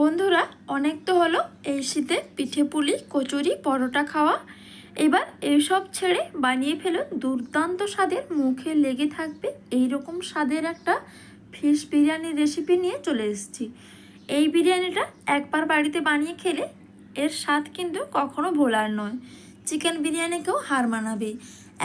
বন্ধুরা, অনেক তো হলো এই শীতে পিঠে পুলি, কচুরি, পরোটা খাওয়া। এবার এইসব ছেড়ে বানিয়ে ফেলুন দুর্দান্ত স্বাদের মুখে লেগে থাকবে এই রকম স্বাদের একটা ফিশ বিরিয়ানির রেসিপি নিয়ে চলে এসেছি। এই বিরিয়ানিটা একবার বাড়িতে বানিয়ে খেলে এর স্বাদ কিন্তু কখনো ভোলার নয়। চিকেন বিরিয়ানিকেও হার মানাবে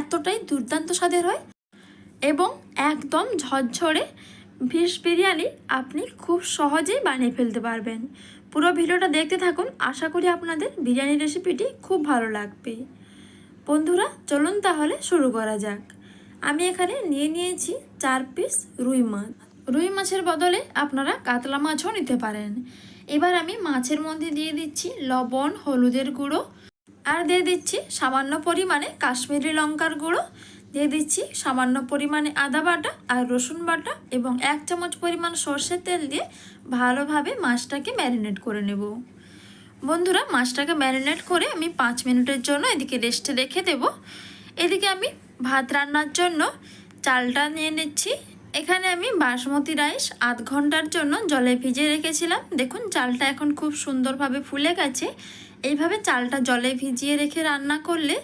এতটাই দুর্দান্ত স্বাদের হয় এবং একদম ঝরঝরে ফিশ বিরিয়ানি আপনি খুব সহজেই বানিয়ে ফেলতে পারবেন। পুরো ভিডিওটা দেখতে থাকুন, আশা করি আপনাদের বিরিয়ানি রেসিপিটি খুব ভালো লাগবে। বন্ধুরা, চলুন তাহলে শুরু করা যাক। আমি এখানে নিয়ে নিয়েছি চার পিস রুই মাছ। রুই মাছের বদলে আপনারা কাতলা মাছও নিতে পারেন। এবার আমি মাছের মধ্যে দিয়ে দিচ্ছি লবণ, হলুদের গুঁড়ো, আর দিয়ে দিচ্ছি সামান্য পরিমাণে কাশ্মীরি লঙ্কার গুঁড়ো দিয়ে দিচ্ছি সামান্য পরিমাণে আদা বাটা আর রসুন বাটা এবং এক চামচ পরিমাণ সর্ষের তেল দিয়ে ভালোভাবে মাছটাকে ম্যারিনেট করে নেব। বন্ধুরা, মাছটাকে ম্যারিনেট করে আমি পাঁচ মিনিটের জন্য এদিকে রেস্টে রেখে দেব। এদিকে আমি ভাত রান্নার জন্য চালটা নিয়ে নিচ্ছি। এখানে আমি বাসমতি রাইস আধ ঘণ্টার জন্য জলে ভিজিয়ে রেখেছিলাম। দেখুন, চালটা এখন খুব সুন্দরভাবে ফুলে গেছে। এইভাবে চালটা জলে ভিজিয়ে রেখে রান্না করলে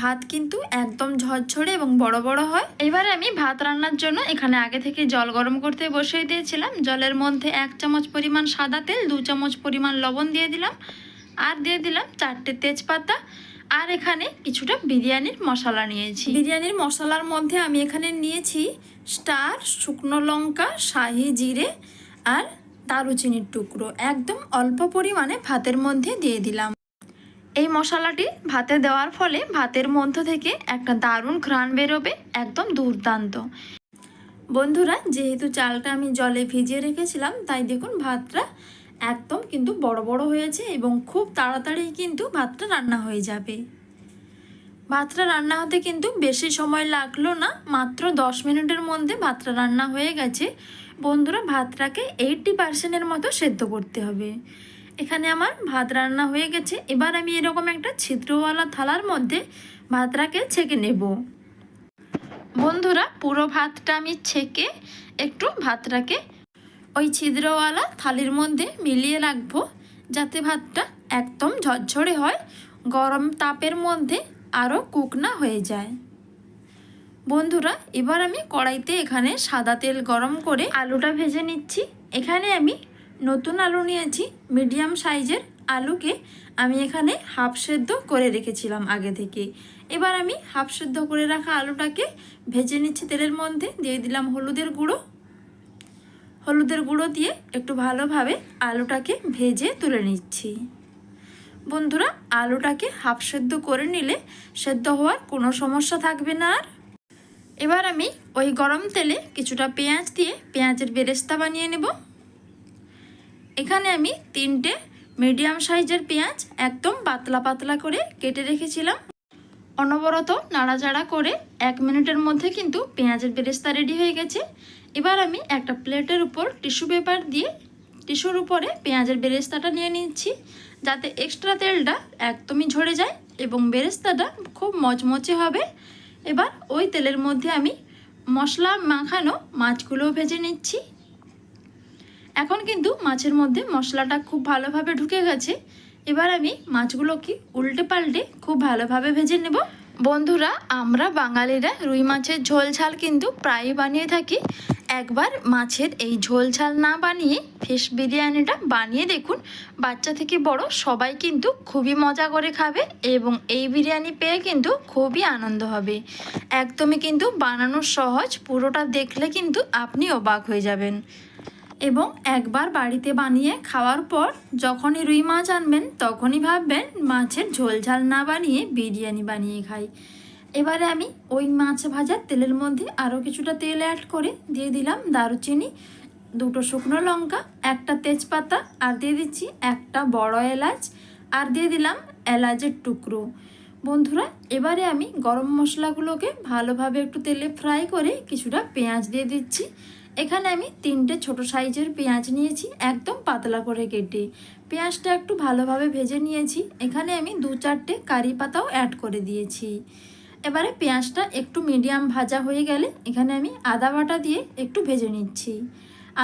ভাত কিন্তু একদম ঝরঝরে এবং বড় বড় হয়। এবারে আমি ভাত রান্নার জন্য এখানে আগে থেকে জল গরম করতে বসিয়ে দিয়েছিলাম। জলের মধ্যে এক চামচ পরিমাণ সাদা তেল, দু চামচ পরিমাণ লবণ দিয়ে দিলাম আর দিয়ে দিলাম চারটে তেজপাতা আর এখানে কিছুটা বিরিয়ানির মশলা নিয়েছি। বিরিয়ানির মশলার মধ্যে আমি এখানে নিয়েছি স্টার, শুকনো লঙ্কা, শাহি জিরে আর দারুচিনির টুকরো। একদম অল্প পরিমাণে ভাতের মধ্যে দিয়ে দিলাম। এই মশলাটি ভাতে দেওয়ার ফলে ভাতের মধ্য থেকে একটা দারুণ ঘ্রাণ বেরোবে একদম দুর্দান্ত। বন্ধুরা, যেহেতু চালটা আমি জলে ভিজিয়ে রেখেছিলাম, তাই দেখুন ভাতটা একদম কিন্তু বড় বড় হয়েছে এবং খুব তাড়াতাড়ি কিন্তু ভাতটা রান্না হয়ে যাবে। ভাতটা রান্না হতে কিন্তু বেশি সময় লাগল না, মাত্র দশ মিনিটের মধ্যে ভাতটা রান্না হয়ে গেছে। বন্ধুরা, ভাতটাকে এইটটি পার্সেন্টের মতো সেদ্ধ করতে হবে। এখানে আমার ভাত রান্না হয়ে গেছে। এবার আমি এরকম একটা ছিদ্রওয়ালা থালার মধ্যে ভাতটাকে ছেঁকে নেব। বন্ধুরা, পুরো ভাতটা আমি ছেঁকে একটু ভাতটাকে ওই ছিদ্রওয়ালা থালির মধ্যে মিলিয়ে রাখব, যাতে ভাতটা একদম ঝরঝরে হয়, গরম তাপের মধ্যে আরও কুক না হয়ে যায়। বন্ধুরা, এবার আমি কড়াইতে এখানে সাদা তেল গরম করে আলুটা ভেজে নিচ্ছি। এখানে আমি নতুন আলু নিয়েছি মিডিয়াম সাইজের আলুকে আমি এখানে হাফ সেদ্ধ করে রেখেছিলাম আগে থেকে। এবার আমি হাফ সেদ্ধ করে রাখা আলুটাকে ভেজে নিচ্ছি তেলের মধ্যে, দিয়ে দিলাম হলুদের গুঁড়ো। হলুদের গুঁড়ো দিয়ে একটু ভালোভাবে আলুটাকে ভেজে তুলে নিচ্ছি। বন্ধুরা, আলুটাকে হাফ সেদ্ধ করে নিলে সেদ্ধ হওয়ার কোনো সমস্যা থাকবে না আর। এবার আমি ওই গরম তেলে কিছুটা পেঁয়াজ দিয়ে পেঁয়াজের বেরেস্তা বানিয়ে নেব। এখানে আমি তিনটে মিডিয়াম সাইজের পেঁয়াজ একদম পাতলা পাতলা করে কেটে রেখেছিলাম। অনবরত নাড়াচাড়া করে এক মিনিটের মধ্যে কিন্তু পেঁয়াজের বেরেস্তা রেডি হয়ে গেছে। এবার আমি একটা প্লেটের উপর টিস্যু পেপার দিয়ে টিস্যুর উপরে পেঁয়াজের বেরেস্তাটা নিয়ে নিচ্ছি, যাতে এক্সট্রা তেলটা একদমই ঝরে যায় এবং বেরেস্তাটা খুব মচমচে হবে। এবার ওই তেলের মধ্যে আমি মশলা মাখানো মাছগুলোও ভেজে নিচ্ছি। এখন কিন্তু মাছের মধ্যে মশলাটা খুব ভালোভাবে ঢুকে গেছে। এবার আমি মাছগুলোকে উল্টে পাল্টে খুব ভালোভাবে ভেজে নেব। বন্ধুরা, আমরা বাঙালিরা রুই মাছের ঝোল ঝাল কিন্তু প্রায়ই বানিয়ে থাকি। একবার মাছের এই ঝোল ঝাল না বানিয়ে ফিশ বিরিয়ানিটা বানিয়ে দেখুন। বাচ্চা থেকে বড় সবাই কিন্তু খুবই মজা করে খাবে এবং এই বিরিয়ানি পেয়ে কিন্তু খুবই আনন্দ হবে। একদমই কিন্তু বানানো সহজ, পুরোটা দেখলে কিন্তু আপনি অবাক হয়ে যাবেন। এবং একবার বাড়িতে বানিয়ে খাওয়ার পর যখনই রুই মাছ আনবেন, তখনই ভাববেন মাছের ঝোল ঝাল না বানিয়ে বিরিয়ানি বানিয়ে খাই। এবারে আমি ওই মাছ ভাজার তেলের মধ্যে আরও কিছুটা তেল অ্যাড করে দিয়ে দিলাম দারুচিনি, দুটো শুকনো লঙ্কা, একটা তেজপাতা, আর দিয়ে দিচ্ছি একটা বড় এলাচ, আর দিয়ে দিলাম এলাচের টুকরো। বন্ধুরা, এবারে আমি গরম মশলাগুলোকে ভালোভাবে একটু তেলে ফ্রাই করে কিছুটা পেঁয়াজ দিয়ে দিচ্ছি এখানে আমি তিনটে ছোট সাইজের পেঁয়াজ নিয়েছি, একদম পাতলা করে কেটে। পেঁয়াজটা একটু ভালোভাবে ভেজে নিয়েছি। এখানে আমি দু চারটে কারি পাতাও অ্যাড করে দিয়েছি। এবারে পেঁয়াজটা একটু মিডিয়াম ভাজা হয়ে গেলে এখানে আমি আদা বাটা দিয়ে একটু ভেজে নিচ্ছি।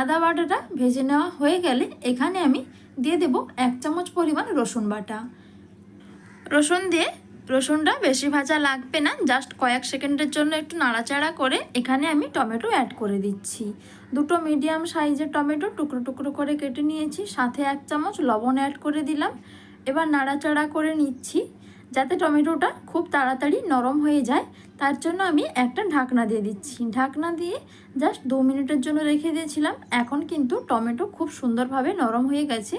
আদা বাটাটা ভেজে নেওয়া হয়ে গেলে এখানে আমি দিয়ে দেব এক চামচ পরিমাণ রসুন বাটা। রসুন দিয়ে রসুনটা বেশি ভাজা লাগবে না জাস্ট কয়েক সেকেন্ডের জন্য একটু নাড়াচাড়া করে এখানে আমি টমেটো অ্যাড করে দিচ্ছি। দুটো মিডিয়াম সাইজের টমেটো টুকরো টুকরো করে কেটে নিয়েছি, সাথে এক চামচ লবণ অ্যাড করে দিলাম। এবার নাড়াচাড়া করে নিচ্ছি। যাতে টমেটোটা খুব তাড়াতাড়ি নরম হয়ে যায়, তার জন্য আমি একটা ঢাকনা দিয়ে দিচ্ছি। ঢাকনা দিয়ে জাস্ট দু মিনিটের জন্য রেখে দিয়েছিলাম। এখন কিন্তু টমেটো খুব সুন্দরভাবে নরম হয়ে গেছে।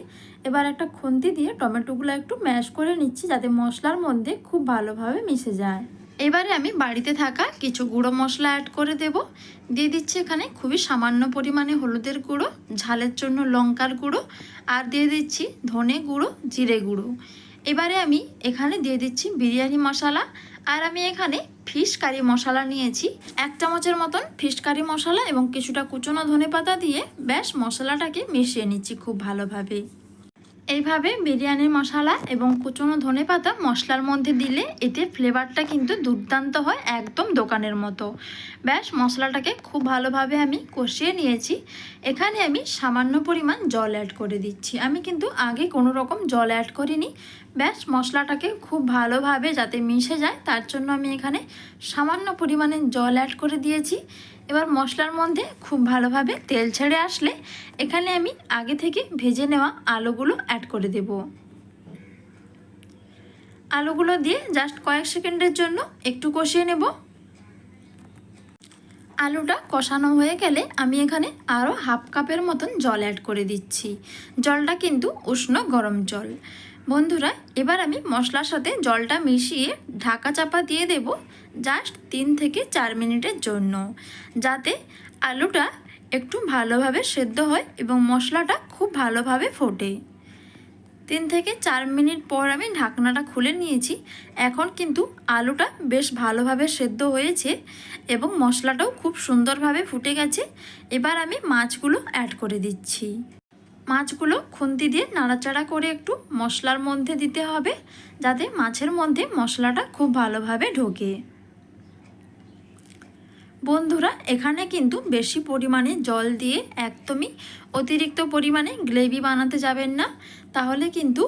এবার একটা খুন্তি দিয়ে টমেটোগুলো একটু ম্যাশ করে নিচ্ছি যাতে মশলার মধ্যে খুব ভালোভাবে মিশে যায়। এবারে আমি বাড়িতে থাকা কিছু গুঁড়ো মশলা অ্যাড করে দেব। দিয়ে দিচ্ছি এখানে খুবই সামান্য পরিমাণে হলুদের গুঁড়ো, ঝালের জন্য লঙ্কার গুঁড়ো, আর দিয়ে দিচ্ছি ধনে গুঁড়ো, জিরে গুঁড়ো। এবারে আমি এখানে দিয়ে দিচ্ছি বিরিয়ানি মশলা, আর আমি এখানে ফিশ কারি মশলা নিয়েছি। এক চামচের মতন ফিশ কারি মশলা এবং কিছুটা কুচনো ধনে পাতা দিয়ে ব্যাস মশলাটাকে মিশিয়ে নিচ্ছি খুব ভালোভাবে। এইভাবে বিরিয়ানির মশলা এবং কুচনো ধনে পাতা মশলার মধ্যে দিলে এতে ফ্লেভারটা কিন্তু দুর্দান্ত হয় একদম দোকানের মতো। ব্যাস, মশলাটাকে খুব ভালোভাবে আমি কষিয়ে নিয়েছি। এখানে আমি সামান্য পরিমাণ জল অ্যাড করে দিচ্ছি। আমি কিন্তু আগে কোনো রকম জল অ্যাড করিনি। ব্যাস, মশলাটাকে খুব ভালোভাবে যাতে মিশে যায়, তার জন্য আমি এখানে সামান্য পরিমাণে জল অ্যাড করে দিয়েছি। এবার মশলার মধ্যে খুব ভালোভাবে তেল ছেড়ে আসলে এখানে আমি আগে থেকে ভেজে নেওয়া আলুগুলো অ্যাড করে দেব। আলুগুলো দিয়ে জাস্ট কয়েক সেকেন্ডের জন্য একটু কষিয়ে নেব। আলুটা কষানো হয়ে গেলে আমি এখানে আরও হাফ কাপের মতন জল অ্যাড করে দিচ্ছি। জলটা কিন্তু উষ্ণ গরম জল। বন্ধুরা, এবার আমি মশলার সাথে জলটা মিশিয়ে ঢাকা চাপা দিয়ে দেব জাস্ট তিন থেকে চার মিনিটের জন্য। যাতে আলুটা একটু ভালোভাবে সেদ্ধ হয় এবং মশলাটা খুব ভালোভাবে ফোটে। তিন থেকে চার মিনিট পর আমি ঢাকনাটা খুলে নিয়েছি। এখন কিন্তু আলুটা বেশ ভালোভাবে সেদ্ধ হয়েছে এবং মশলাটাও খুব সুন্দরভাবে ফুটে গেছে। এবার আমি মাছগুলো অ্যাড করে দিচ্ছি। মাছগুলো খুন্তি দিয়ে নাড়াচাড়া করে একটু মশলার মধ্যে দিতে হবে, যাতে মাছের মধ্যে মশলাটা খুব ভালোভাবে ঢোকে। বন্ধুরা, এখানে কিন্তু বেশি পরিমাণে জল দিয়ে একদমই অতিরিক্ত পরিমাণে গ্রেভি বানাতে যাবেন না, তাহলে কিন্তু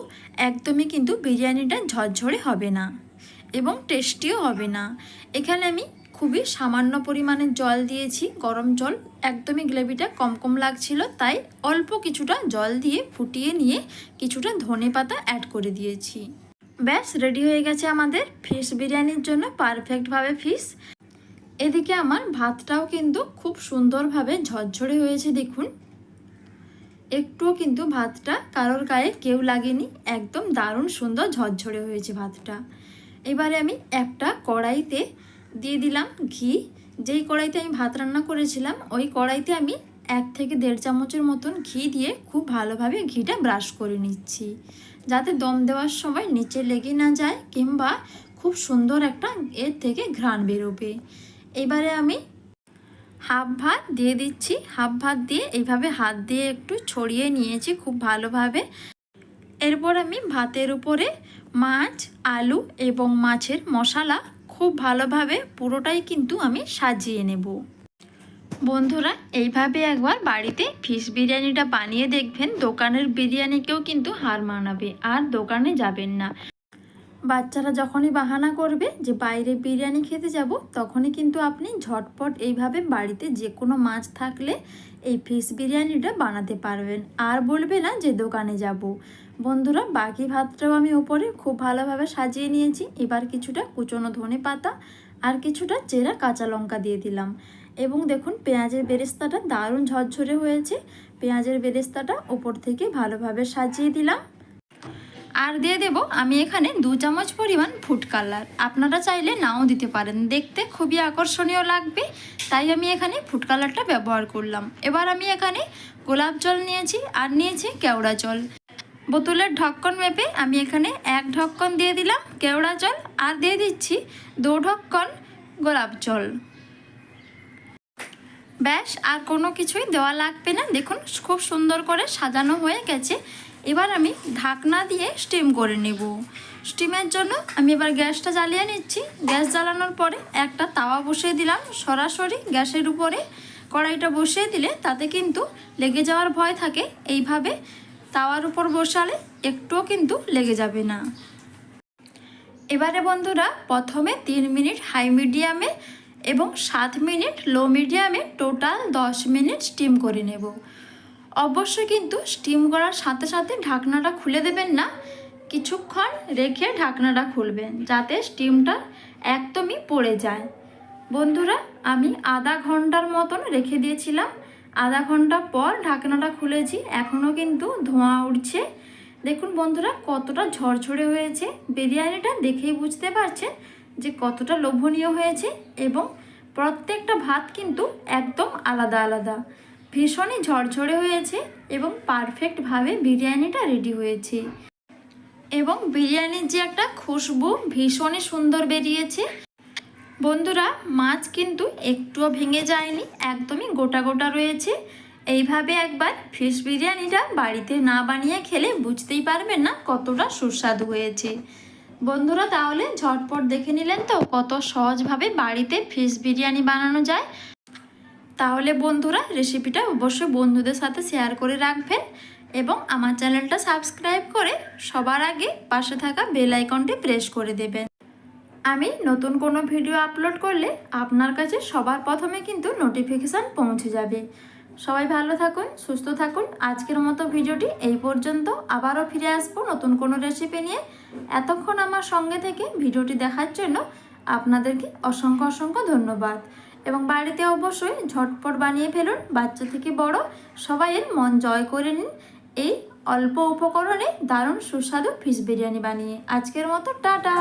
একদমই কিন্তু বিরিয়ানিটা ঝরঝরে হবে না এবং টেস্টিও হবে না। এখানে আমি খুবই সামান্য পরিমাণে জল দিয়েছি, গরম জল। একদমই গ্রেভিটা কম কম লাগছিল, তাই অল্প কিছুটা জল দিয়ে ফুটিয়ে নিয়ে কিছুটা ধনে পাতা অ্যাড করে দিয়েছি। ব্যাস রেডি হয়ে গেছে আমাদের ফিশ বিরিয়ানির জন্য পারফেক্টভাবে ফিশ এদিকে আমার ভাতটাও কিন্তু খুব সুন্দরভাবে ঝরঝরে হয়েছে, দেখুন। একটুও কিন্তু ভাতটা কারোর গায়ে কেউ লাগেনি, একদম দারুণ সুন্দর ঝরঝরে হয়েছে ভাতটা। এবারে আমি একটা কড়াইতে দিয়ে দিলাম ঘি। যেই কড়াইতে আমি ভাত রান্না করেছিলাম, ওই কড়াইতে আমি এক থেকে দেড় চামচের মতন ঘি দিয়ে খুব ভালোভাবে ঘিটা ব্রাশ করে নিচ্ছি। যাতে দম দেওয়ার সময় নিচে লেগে না যায় কিংবা খুব সুন্দর একটা এর থেকে ঘ্রাণ বেরোবে। এবারে আমি হাফ ভাত দিয়ে দিচ্ছি। হাফ ভাত দিয়ে এইভাবে হাত দিয়ে একটু ছড়িয়ে নিয়েছি খুব ভালোভাবে। এরপর আমি ভাতের উপরে মাছ, আলু এবং মাছের মশলা খুব ভালোভাবে পুরোটাই কিন্তু আমি সাজিয়ে নেব। বন্ধুরা, এইভাবে একবার বাড়িতে ফিশ বিরিয়ানিটা বানিয়ে দেখবেন, দোকানের বিরিয়ানিকেও কিন্তু হার মানাবে, আর দোকানে যাবেন না। বাচ্চারা যখনই বাহানা করবে যে বাইরে বিরিয়ানি খেতে যাব, তখনই কিন্তু আপনি ঝটপট এইভাবে বাড়িতে যে কোনো মাছ থাকলে এই ফিশ বিরিয়ানিটা বানাতে পারবেন। আর বলবে না যে দোকানে যাব। বন্ধুরা, বাকি ভাতটাও আমি ওপরে খুব ভালোভাবে সাজিয়ে নিয়েছি। এবার কিছুটা কুচনো ধনে পাতা আর কিছুটা চেরা কাঁচা লঙ্কা দিয়ে দিলাম। এবং দেখুন, পেঁয়াজের বেরেস্তাটা দারুণ ঝরঝরে হয়েছে। পেঁয়াজের বেরেস্তাটা ওপর থেকে ভালোভাবে সাজিয়ে দিলাম। আর দিয়ে দেব, আমি এখানে দু চামচ পরিমাণ ফুড কালার আপনারা চাইলে নাও দিতে পারেন, দেখতে খুবই আকর্ষণীয় লাগবে, তাই আমি এখানে ফুড কালারটা ব্যবহার করলাম। এবার আমি এখানে গোলাপ জল নিয়েছি, আর নিয়েছি কেওড়া জল। বোতলের ঢক্কন মেপে আমি এখানে এক ঢক্কন দিয়ে দিলাম কেওড়া জল, আর দিয়ে দিচ্ছি দু ঢক্কন গোলাপ জল। ব্যাস, আর কোনো কিছুই দেওয়া লাগবে না। দেখুন, খুব সুন্দর করে সাজানো হয়ে গেছে। এবার আমি ঢাকনা দিয়ে স্টিম করে নেব। স্টিমের জন্য আমি এবার গ্যাসটা জ্বালিয়ে নিচ্ছি। গ্যাস জ্বালানোর পরে একটা তাওয়া বসিয়ে দিলাম। সরাসরি গ্যাসের উপরে কড়াইটা বসিয়ে দিলে তাতে কিন্তু লেগে যাওয়ার ভয় থাকে। এইভাবে তাওয়ার উপর বসালে একটুও কিন্তু লেগে যাবে না। এবারে বন্ধুরা, প্রথমে তিন মিনিট হাই মিডিয়ামে এবং সাত মিনিট লো মিডিয়ামে টোটাল দশ মিনিট স্টিম করে নেব। অবশ্যই কিন্তু স্টিম করার সাথে সাথে ঢাকনাটা খুলে দেবেন না। কিছুক্ষণ রেখে ঢাকনাটা খুলবেন, যাতে স্টিমটা একদমই পড়ে যায়। বন্ধুরা, আমি আধা ঘণ্টার মতন রেখে দিয়েছিলাম। আধা ঘণ্টা পর ঢাকনাটা খুলেছি, এখনও কিন্তু ধোঁয়া উঠছে দেখুন বন্ধুরা, কতটা ঝরঝরে হয়েছে। বিরিয়ানিটা দেখেই বুঝতে পারছেন যে কতটা লোভনীয় হয়েছে এবং প্রত্যেকটা ভাত কিন্তু একদম আলাদা আলাদা। ভীষণই ঝরঝরে হয়েছে এবং পারফেক্টভাবে বিরিয়ানিটা রেডি হয়েছে। এবং বিরিয়ানির যে একটা খুশবু ভীষণই সুন্দর বেরিয়েছে। বন্ধুরা, মাছ কিন্তু একটুও ভেঙে যায়নি, একদমই গোটা গোটা রয়েছে। এইভাবে একবার ফিশ বিরিয়ানিটা বাড়িতে না বানিয়ে খেলে বুঝতেই পারবেন না কতটা সুস্বাদু হয়েছে। বন্ধুরা, তাহলে ঝটপট দেখে নিলেন তো কত সহজভাবে বাড়িতে ফিশ বিরিয়ানি বানানো যায়। তাহলে বন্ধুরা রেসিপিটা অবশ্যই বন্ধুদের সাথে শেয়ার করে রাখবেন এবং আমার চ্যানেলটা সাবস্ক্রাইব করে সবার আগে পাশে থাকা বেল আইকনটি প্রেস করে দেবেন। আমি নতুন কোনো ভিডিও আপলোড করলে আপনার কাছে সবার প্রথমে কিন্তু নোটিফিকেশান পৌঁছে যাবে। সবাই ভালো থাকুন, সুস্থ থাকুন। আজকের মতো ভিডিওটি এই পর্যন্ত। আবারও ফিরে আসব নতুন কোনো রেসিপি নিয়ে। এতক্ষণ আমার সঙ্গে থেকে ভিডিওটি দেখার জন্য আপনাদেরকে অসংখ্য অসংখ্য ধন্যবাদ। এবং বাড়িতে অবশ্যই ঝটপট বানিয়ে ফেলুন। বাচ্চা থেকে বড় সবাইয়ের মন জয় করে নিন। এই অল্প উপকরণে দারুণ সুস্বাদু ফিশ বিরিয়ানি বানিয়ে। আজকের মতো, টাটা!